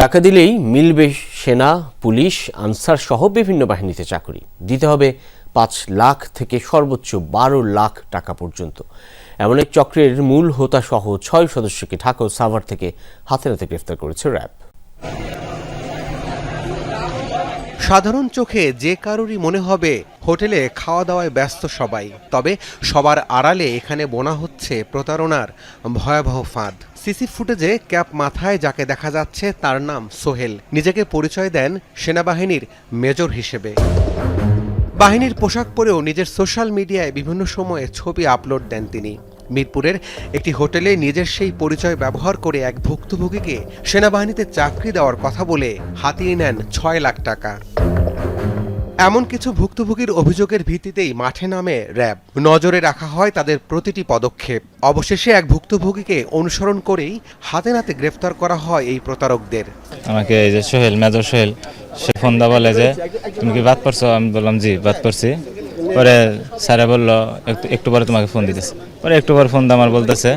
টাকা দিলেই মিলবে সেনা, পুলিশ, আনসার সহ বিভিন্ন বাহিনীতে চাকরি। দিতে হবে পাঁচ লাখ থেকে সর্বোচ্চ বারো লাখ টাকা পর্যন্ত। এমন এক চক্রের মূল হোতা সহ ছয় সদস্যকে ঢাকা সাভার থেকে হাতে হাতে গ্রেফতার করেছে র্যাব। সাধারণ চোখে যে কারোরই মনে হবে, হোটেলে খাওয়া দাওয়ায় ব্যস্ত সবাই। তবে সবার আড়ালে এখানে বোনা হচ্ছে প্রতারণার ভয়াবহ ফাঁদ। সিসি ফুটেজে ক্যাপ মাথায় যাকে দেখা যাচ্ছে তার নাম সোহেল। নিজেকে পরিচয় দেন সেনাবাহিনীর মেজর হিসেবে। বাহিনীর পোশাক পরেও নিজের সোশ্যাল মিডিয়ায় বিভিন্ন সময়ে ছবি আপলোড দেন তিনি। মিরপুরের একটি হোটেলে নিজের সেই পরিচয় ব্যবহার করে এক ভুক্তভোগীকে সেনাবাহিনীতে চাকরি দেওয়ার কথা বলে হাতিয়ে নেন ছয় লাখ টাকা। এমন কিছু ভুক্তভোগীর অভিযোগের ভিত্তিতেই মাঠে নামে র্যাব। নজরে রাখা হয় তাদের প্রতিটি পদক্ষেপ। অবশেষে এক ভুক্তভোগীকে অনুসরণ করেই হাতে নাতে গ্রেফতার করা হয় এই প্রতারকদের। আমাকে এই যে সোহেল, মেজর সোহেল, সে ফোন দা বলে যে, তুমি কি বাদ পড়ছো? আমি বললাম, জি, বাদ পড়ছি। পরে স্যারে বলল একটু একটু পরে তোমাকে ফোন দিতেছে। পরে একটু পরে ফোন আমার বলতেছে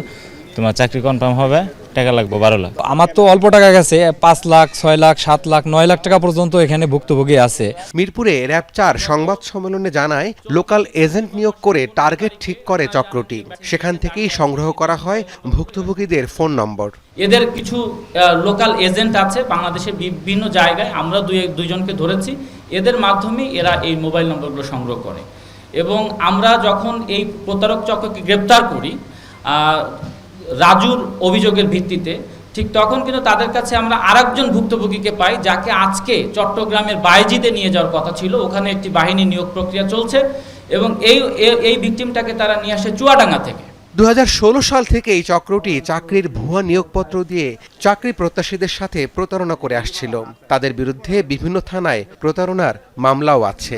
তোমার চাকরি কনফার্ম হবে টাকা লাগবে বারো লাখ। আমার তো অল্প টাকা গেছে পাঁচ লাখ ছয় লাখ সাত লাখ নয় লাখ টাকা পর্যন্ত এখানে ভুক্তভোগী আছে। মিরপুরে র্যাব চার সংবাদ সম্মেলনে জানায় লোকাল এজেন্ট নিয়োগ করে টার্গেট ঠিক করে চক্রটি। সেখান থেকেই সংগ্রহ করা হয় ভুক্তভোগীদের ফোন নম্বর। এদের কিছু লোকাল এজেন্ট আছে বাংলাদেশের বিভিন্ন জায়গায় আমরা দুই দুইজনকে ধরেছি। এদের মাধ্যমে এরা এই মোবাইল নম্বরগুলো সংগ্রহ করে। এবং আমরা যখন এই প্রতারক চক্রকে গ্রেপ্তার করি রাজুর অভিযোগের ভিত্তিতে, ঠিক তখন কিন্তু তাদের কাছে আমরা আরেকজন ভুক্তভোগীকে পাই, যাকে আজকে চট্টগ্রামের বাইজিতে নিয়ে যাওয়ার কথা ছিল। ওখানে একটি বাহিনী নিয়োগ প্রক্রিয়া চলছে এবং এই এই ভিকটিমটাকে তারা নিয়ে আসে চুয়াডাঙ্গা থেকে। দু হাজার ষোলো সাল থেকে এই চক্রটি চাকরির ভুয়া নিয়োগপত্র দিয়ে চাকরি প্রত্যাশীদের সাথে প্রতারণা করে আসছিল। তাদের বিরুদ্ধে বিভিন্ন থানায় প্রতারণার মামলাও আছে।